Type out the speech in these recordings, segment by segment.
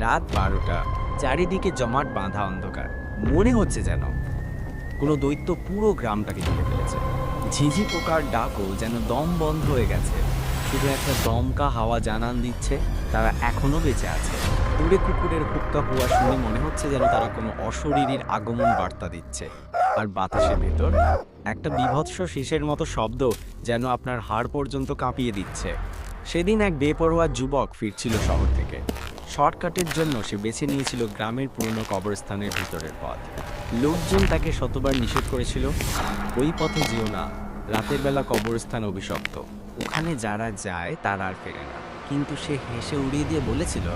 রাত বারোটা। চারিদিকে জমাট বাঁধা অন্ধকার। মনে হচ্ছে যেন কোনো দৈত্য পুরো গ্রামটাকে ঘিরে ফেলেছে। ঝিঝি পোকার ডাকও যেন দম বন্ধ হয়ে গেছে। শুধু একটা দমকা হাওয়া জানান দিচ্ছে, তারা এখনও বেঁচে আছে। দূরে কুকুরের হুক্কা হুয়া শুনে মনে হচ্ছে যেন তারা কোনো অশরীরীর আগমন বার্তা দিচ্ছে। আর বাতাসের ভেতর একটা বিভৎস শীষের মতো শব্দ যেন আপনার হাড় পর্যন্ত কাঁপিয়ে দিচ্ছে। সেদিন এক বেপরোয়া যুবক ফিরছিল শহর থেকে। শর্টকাটের জন্য সে বেছে নিয়েছিল গ্রামের পুরনো কবরস্থানের ভিতরের পথ। লোকজন তাকে শতবার নিষেধ করেছিল, ওই পথে যেও না, রাতের বেলা কবরস্থান অভিশপ্ত। ওখানে যারা যায়, তারা আর ফেরে না। কিন্তু সে হেসে উড়িয়ে দিয়ে বলেছিল,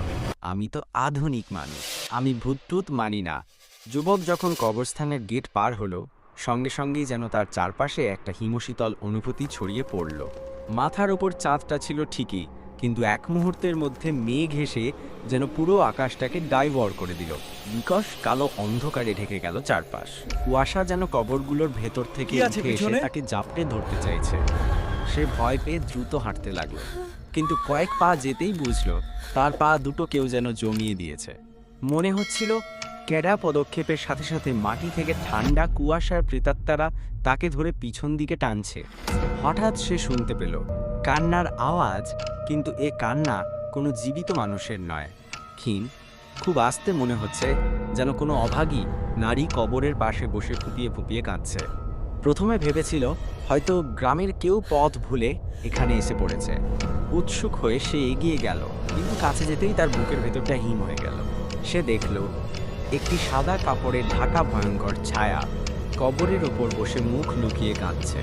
আমি তো আধুনিক মানুষ, আমি ভূতটুত মানি না। যুবক যখন কবরস্থানের গেট পার হলো, সঙ্গে সঙ্গেই যেন তার চারপাশে একটা হিমশীতল অনুভূতি ছড়িয়ে পড়ল। মাথার ওপর চাঁদটা ছিল ঠিকই কিন্তু এক মুহূর্তের মধ্যে মেঘ এসে যেন পুরো আকাশটাকে ডাইভর করে দিল। বিকশ কালো অন্ধকারে ঢেকে গেল চারপাশ। কুয়াশা যেন কবরগুলোর ভেতর থেকে উঠে এসে তাকে জাপটে ধরতে চাইছে। সে ভয় পেয়ে দ্রুত হাঁটতে লাগল। কিন্তু কয়েক পা যেতেই বুঝলো তার পা দুটো কেউ যেন জমিয়ে দিয়েছে। মনে হচ্ছিল ক্যাডা পদক্ষেপের সাথে সাথে মাটি থেকে ঠান্ডা কুয়াশার প্রেতাত্মারা তাকে ধরে পিছন দিকে টানছে। হঠাৎ সে শুনতে পেল কান্নার আওয়াজ কিন্তু এ কান্না কোনো জীবিত মানুষের নয়। ক্ষীণ, খুব আস্তে মনে হচ্ছে যেন কোনো অভাগী নারী কবরের পাশে বসে ফুপিয়ে ফুপিয়ে কাঁদছে। প্রথমে ভেবেছিল হয়তো গ্রামের কেউ পথ ভুলে এখানে এসে পড়েছে। উৎসুক হয়ে সে এগিয়ে গেল, কিন্তু কাছে যেতেই তার বুকের ভেতরটা হিম হয়ে গেল। সে দেখল, একটি সাদা কাপড়ে ঢাকা ভয়ঙ্কর ছায়া কবরের ওপর বসে মুখ লুকিয়ে কাঁদছে।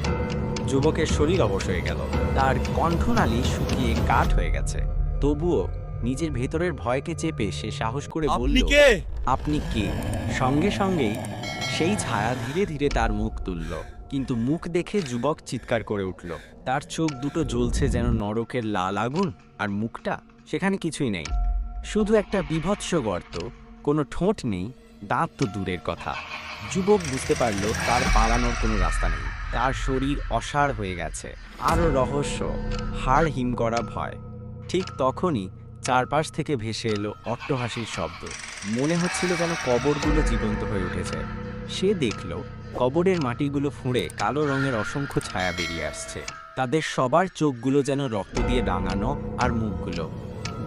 যুবকের শরীর অবশ হয়ে গেল। তার কণ্ঠনালী শুকিয়ে কাঠ হয়ে গেছে। তবুও নিজের ভেতরের ভয়কে চেপে সে সাহস করে বলল আপনি কে? আপনি কে? সঙ্গে সঙ্গেই সেই ছায়া ধীরে ধীরে তার মুখ তুলল। কিন্তু মুখ দেখে যুবক চিৎকার করে উঠল। তার চোখ দুটো জ্বলছে যেন নরকের লাল আগুন আর মুখটা সেখানে কিছুই নেই। শুধু একটা বিভৎস গর্ত কোনো ঠোঁট নেই দাঁত তো দূরের কথা। যুবক বুঝতে পারল তার পালানোর কোনো রাস্তা নেই। তার শরীর অসাড় হয়ে গেছে। আরও রহস্য, হাড় হিম করা ভয়। ঠিক তখনই চারপাশ থেকে ভেসে এলো অট্টহাসির শব্দ। মনে হচ্ছিল যেন কবরগুলো জীবন্ত হয়ে উঠেছে। সে দেখল কবরের মাটিগুলো ফুঁড়ে কালো রঙের অসংখ্য ছায়া বেরিয়ে আসছে। তাদের সবার চোখগুলো যেন রক্ত দিয়ে রাঙানো আর মুখগুলো।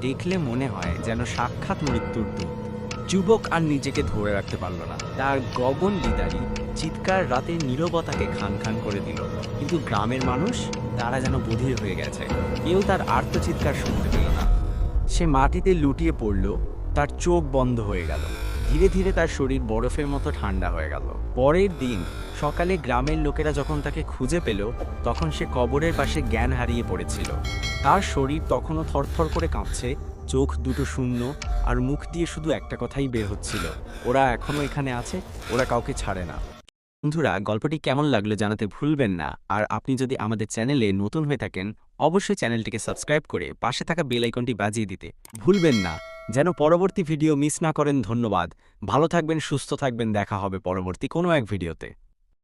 দেখলে মনে হয় যেন সাক্ষাৎ মৃত্যুর দূত যুবক আর নিজেকে ধরে রাখতে পারল না। তার গগন বিদারী চিৎকার রাতে নীরবতাকে খান খান করে দিল। কিন্তু গ্রামের মানুষ, তারা যেন বধির হয়ে গেছে। কেউ তার আর্তচিৎকার শুনতে পেল না। সে মাটিতে লুটিয়ে পড়ল, তার চোখ বন্ধ হয়ে গেল। ধীরে ধীরে তার শরীর বরফের মতো ঠান্ডা হয়ে গেল। পরের দিন সকালে গ্রামের লোকেরা যখন তাকে খুঁজে পেল, তখন সে কবরের পাশে জ্ঞান হারিয়ে পড়েছিল। তার শরীর তখনও থরথর করে কাঁপছে চোখ দুটো শূন্য আর মুখ দিয়ে শুধু একটা কথাই বের হচ্ছিল। ওরা এখনও এখানে আছে, ওরা কাউকে ছাড়ে না। বন্ধুরা, গল্পটি কেমন লাগল জানাতে ভুলবেন না। আর আপনি যদি আমাদের চ্যানেলে নতুন হয়ে থাকেন, অবশ্যই চ্যানেলটিকে সাবস্ক্রাইব করে পাশে থাকা বেল আইকনটি বাজিয়ে দিতে ভুলবেন না। যেন পরবর্তী ভিডিও মিস না করেন, ধন্যবাদ। ভালো থাকবেন, সুস্থ থাকবেন, দেখা হবে পরবর্তী কোনো এক ভিডিওতে।